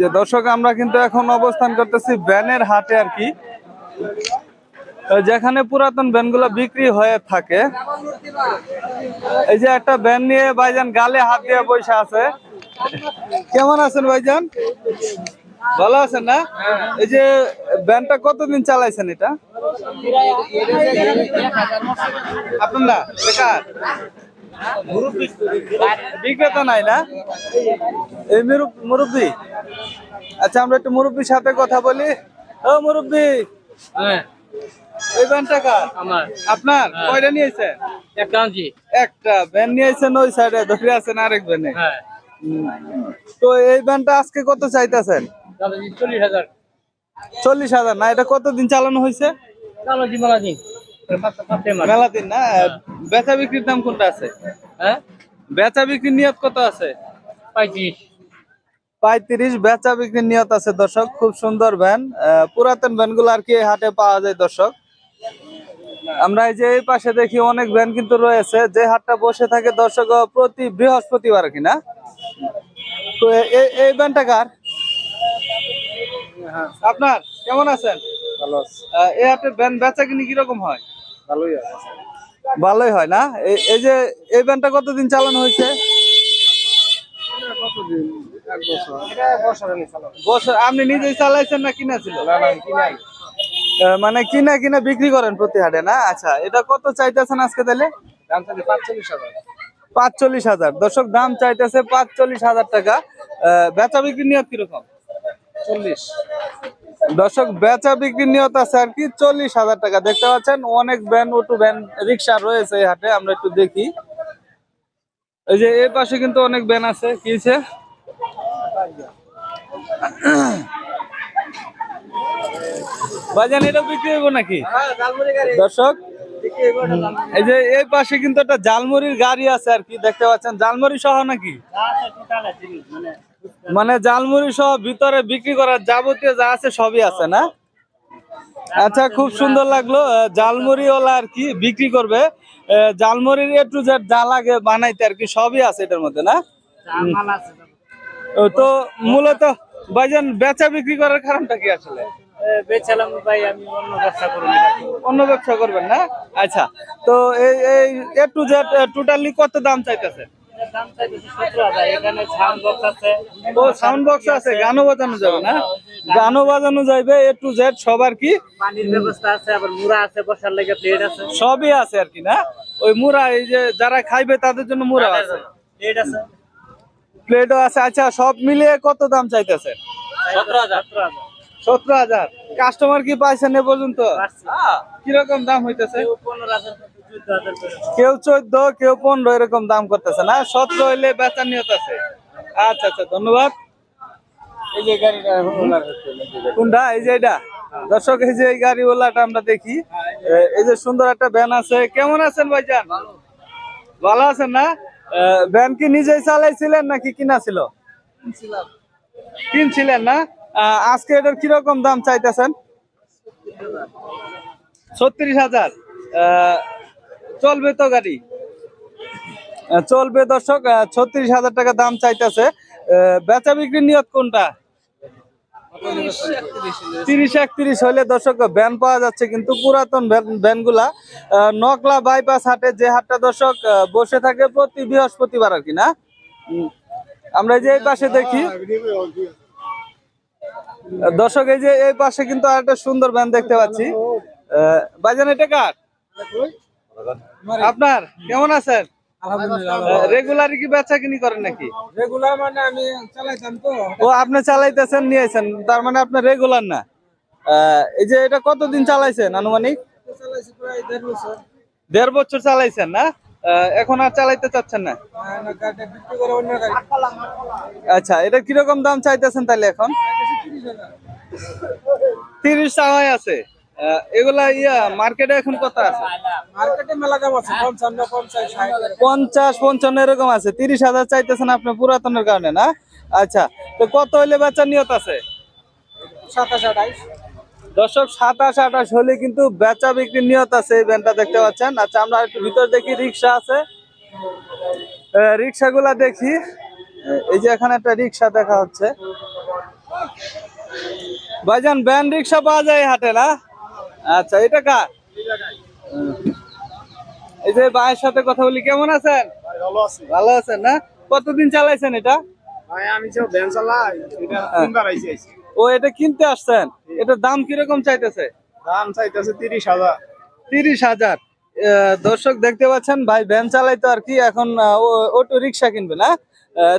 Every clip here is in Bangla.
যে দর্শক, আমরা কিন্তু এখন অবস্থান করতেছি ভ্যানের হাটে আর কি। যেখানে পুরাতন ভ্যানগুলো বিক্রি হয়ে থাকে, এই যে একটা ভ্যান নিয়ে ভাইজান গালে হাত দিয়ে বসে আছে। কেমন আছেন ভাইজান? ভালো আছেন না? এই যে ভ্যানটা কতদিন চালাইছেন এটা? আপনার বিক্রেতা নাই না? এই মুরব- মুরব্বি? আচ্ছা আমরা একটু মুরব্বির সাথে কথা বলি। ও মুরব্বি হ্যাঁ। এই ভ্যানটা কার? আমার। আপনার? কয়টা নিয়েছেন? একটা আনছি। একটা ভ্যান নিয়েছেন ওই সাইডে ধরে আছেন আরেক ভ্যানে হ্যাঁ। তো এই ভ্যানটা আজকে কত চাইতেছেন? চল্লিশ হাজার। চল্লিশ হাজার না এটা কতদিন চালানো হয়েছে? চালো দিন। মেলা দিন না? বেচা বিক্রির দাম কোনটা আছে? হ্যাঁ? বেচা বিক্রির নিয়ত কত আছে? পঁয়ত্রিশ। পঁয়ত্রিশ বেচা বিক্রির নিয়ত আছে দর্শক খুব সুন্দর ভ্যান। আহ, পুরাতন ভ্যানগুলো আর কি এই হাটে পাওয়া যায় দর্শক। আমরা এই যে এই পাশে দেখি অনেক ভ্যান কিন্তু রয়েছে যে হাটটা বসে থাকে দর্শক প্রতি বৃহস্পতিবার কিনা তো এই ভ্যানটা কার? আপনার কেমন আছেন? ভালো এই হাটে ভ্যান বেচা কিনি কীরকম হয়? ভালোই ভালোই হয় না? এই- যে এই ভ্যানটা কতদিন চালানো হয়েছে? বছর আপনি নিজেই চালাইছেন না কিনা ছিল? মানে কিনা কিনা বিক্রি করেন প্রতি হাটে না? আচ্ছা এটা কত চাইতেছেন আজকে তাহলে? পাঁচচল্লিশ হাজার। দর্শক দাম চাইতেছে পাঁচচল্লিশ হাজার টাকা। বেচা বিক্রি নিয়ত কীরকম? চল্লিশ। দর্শক, বেচা বিক্রি নিয়ত আছে আর কি, চল্লিশ হাজার টাকা। দেখতে পাচ্ছেন, অনেক ভ্যান, অটো ভ্যান, রিক্সা রয়েছে এই হাটে, আমরা একটু দেখি। এই যে এই পাশে কিন্তু অনেক ভ্যান আছে, কি? বাজান এটা বিক্রি হইব নাকি? দর্শক, এই যে এই পাশে কিন্তু একটা জালমুড়ির গাড়ি আছে আর কি, দেখতে পাচ্ছেন। জালমুড়ি সহ নাকি? মানে জালমুড়ি সহ ভিতরে বিক্রি করার যাবতীয় যা আছে সবই আছে না? আচ্ছা খুব সুন্দর লাগল জালমুড়িওয়ালা আর কি বিক্রি করবে। জালমুড়ির একটু যা যা লাগে বানাইতে আর কি সবই আছে এটার মধ্যে না? তো মূলত ভাইজান বেচা বিক্রি করার কারণটা কি আসলে? বেচালাম ভাই আমি অন্য ব্যবসা করব অন্য ব্যবসা করবেন না? আচ্ছা তো এই এ টু জেড টোটালি কত দাম চাইতেছে? দাম চাইতেছি সতেরো হাজার। এখানে সাউন্ড বক্স আছে। ও সাউন্ড বক্স আছে। গানও বাজানো যাবে না? গানও বাজানো যাবে। এ টু জেড সবার কি? পানির ব্যবস্থা আছে আবার মুড়া আছে বসার লেগে প্লেট আছে। সবই আছে আর কি না? ওই মুড়া এই যে যারা খাইবে তাদের জন্য মুড়া আছে। প্লেট আছে। প্লেটও আছে। আচ্ছা সব মিলিয়ে কত দাম চাইতেছে? সতেরো হাজার। সতেরো হাজার। সতেরো হাজার। কাস্টমার কি পাইছেন এ পর্যন্ত? কীরকম দাম হইতেছে? পনেরো হাজার কেউ চোদ্দ কেউ পনেরো এরকম দাম করতেছে না? সতেরো হইলে বেচার নিয়ত আছে। আচ্ছা আচ্ছা ধন্যবাদ। এই যে গাড়িটা কোনটা? এই যে এটা? দর্শক এই যে এই গাড়িওয়ালাটা আমরা দেখি। এই যে সুন্দর একটা ভ্যান আছে। কেমন আছেন ভাইজান? ভালো আছেন না? ভ্যান কি নিজেই চালাইছিলেন নাকি কিনা ছিল? কিনছিলেন না? আজকে এটার কীরকম দাম চাইতেছেন? ছত্রিশ হাজার। আহ, চলবে তো গাড়ি? চলবে দর্শক ছত্রিশ হাজার টাকা দাম চাইতেছে। বেচা বিক্রির নিয়ত কোনটা? তিরিশ একত্রিশ হলে দর্শক ভ্যান পাওয়া যাচ্ছে কিন্তু পুরাতন ভ্যানগুলা নকলা বাইপাস হাটে যে হাটটা দর্শক বসে থাকে প্রতি বৃহস্পতিবার আর কি, না? আমরা এই যে এই পাশে দেখি। দর্শক, এই যে এই পাশে কিন্তু আর একটা সুন্দর ভ্যান দেখতে পাচ্ছি। ভাইজান, এটা কার? আপনার কেমন আছেন? রেগুলার কি বেচা কিনি করেন নাকি? রেগুলার মানে আমি চালাইতাম তো। ও আপনি চালাইতেছেন নিয়েছেন তার মানে আপনি রেগুলার না? আহ, এই যে এটা কতদিন চালাইছেন আনুমানিক? দেড় বছর। চালাইছেন না? আহ, এখন আর চালাইতে চাচ্ছেন না? আর না গাড়িটা বিক্রি করে অন্য গাড়ি। আচ্ছা এটা কীরকম দাম চাইতেছেন তাহলে এখন? তিরিশ তিরিশ আছে। এগুলা ইয়া মার্কেটে এখন কত আছে? মার্কেটে মেলা দাম আছে পঞ্চান্ন পঞ্চাশ ষাট। পঞ্চাশ পঞ্চান্ন এরকম আছে। তিরিশ হাজার চাইতেছেন আপনি পুরাতনের কারণে না? আচ্ছা তো কত হইলে বেচার নিয়ত আছে? সাতাশ আঠাইশ দর্শক সাতাশ আঠাশ হলে কিন্তু বেচা বিক্রির নিয়ত আছে এই ভ্যানটা দেখতে পাচ্ছেন। আচ্ছা আমরা একটু ভিতর দেখি রিক্সা আছে। রিক্সা গুলা দেখি। এই যে এখানে একটা রিক্সা দেখা হচ্ছে। ভাইজান ব্যান্ড রিক্সা পাওয়া যায় হাটে না? আচ্ছা এটা কার? এই যে ভাইয়ের সাথে কথা বলি কেমন আছেন? ভালো আছেন না? কতদিন চালাইছেন এটা? এটা হ্যাঁ। ও এটা কিনতে আসছেন? এটার দাম কীরকম চাইতেছে? দাম চাইতেছে তিরিশ হাজার। তিরিশ হাজার। দর্শক দেখতে পাচ্ছেন ভাই ভ্যান চালাইতো আর কি এখন অটো রিক্সা কিনবে না?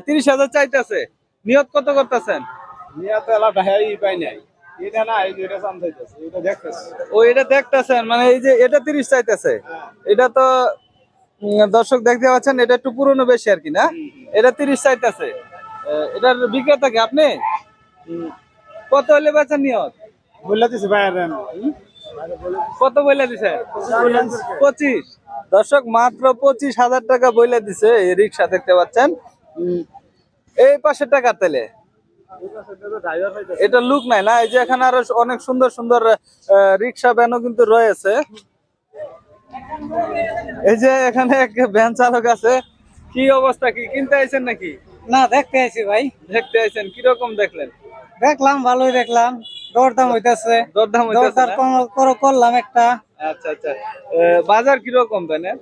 তিরিশ হাজার চাইতেছে। নিয়ত কত করতেছেন? নিয়ে তো এলা ভাই পাই নাই। এটা না এই যে এটা দাম চাইতেছে এটা দেখতেছে। ও এটা দেখতেছেন মানে এই যে এটা চাইতেছে। এটা তো দর্শক দেখতে পাচ্ছেন এটা একটু পুরনো বেশি আর কি না? এটা তিরিশ চাইতেছে। আহ, এটার বিক্রেতা কি আপনি। কত হলে বেচা নিয়ত? দিছে কত বইলা দিছে? পঁচিশ। দর্শক মাত্র পঁচিশ হাজার টাকা বইলা দিছে রিক্সা দেখতে পাচ্ছেন। এই পাশে টাকা তেলে। এটা লুক নাই না এই যে এখানে আরও অনেক সুন্দর সুন্দর রিক্সা ভ্যানও কিন্তু রয়েছে। এই যে এখানে এক ভ্যান চালক আছে। কি অবস্থা কি কিনতে আইছেন নাকি? না দেখতে আইছি ভাই। দেখতে আইছেন কীরকম দেখলেন? দেখলাম ভালোই দেখলাম। দরদাম হইতাছে। দরদাম হইতেছে দরদার কম- করলাম একটা। আচ্ছা আচ্ছা। বাজার কীরকম ভ্যানের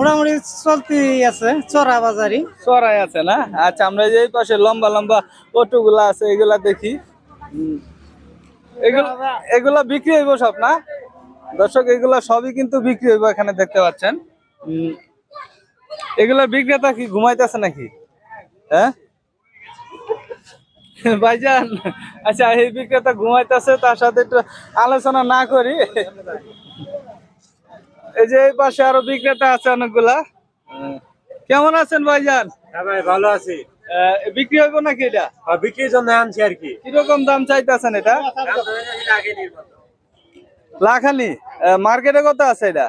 মোটামুটি চলতি আছে, চড়া বাজারি। চড়াই আছে না? আচ্ছা আমরা যে পাশে লম্বা লম্বা অটো গুলা আছে, এগুলা দেখি। এগুলা এগুলা বিক্রি হইব সব না? দর্শক, এগুলা সবই কিন্তু বিক্রি হইব এখানে দেখতে পাচ্ছেন। এগুলা বিক্রেতা কি ঘুমাইতেছে নাকি? হ্যাঁ? ভাইজান আচ্ছা এই বিক্রেতা ঘুমাইতেছে, তার সাথে একটু আলোচনা না করি। এই যে এই পাশে আরও বিক্রেতা আছে অনেকগুলা। কেমন আছেন ভাইজান? হ্যাঁ ভাই ভালো আছি। বিক্রি হইব নাকি এটা? আর বিক্রির জন্য আনছি আর কি। কীরকম দাম চাইতেছেন এটা? লাখানি। মার্কেটে কত আছে এটা?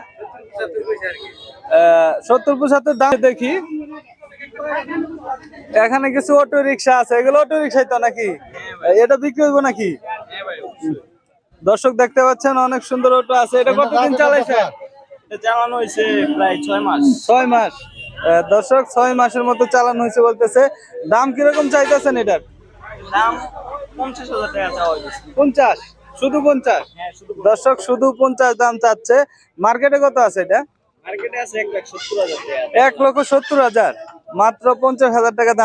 সত্তর পঁচাত্তর দাম দেখি। এখানে কিছু অটো রিক্সা আছে। এগুলো অটো রিক্সাই তো নাকি? এটা বিক্রি হইব নাকি? দর্শক দেখতে পাচ্ছেন অনেক সুন্দর অটো আছে। এটা কতদিন চালাইছে চালানো হয়েছে প্রায় ছয় মাস। ছয় মাস। দর্শক ছয় মাসের মতো চালানো হয়েছে বলতেছে। দাম কীরকম চাইতেছেন এটার? দাম পঞ্চাশ হাজার টাকা চাওয়া হয়েছে। পঞ্চাশ? শুধু পঞ্চাশ? হ্যাঁ দর্শক শুধু পঞ্চাশ দাম চাচ্ছে। মার্কেটে কত আছে এটা? এক লক্ষ সত্তর হাজার। মাত্র পঞ্চাশ হাজার টাকা দাম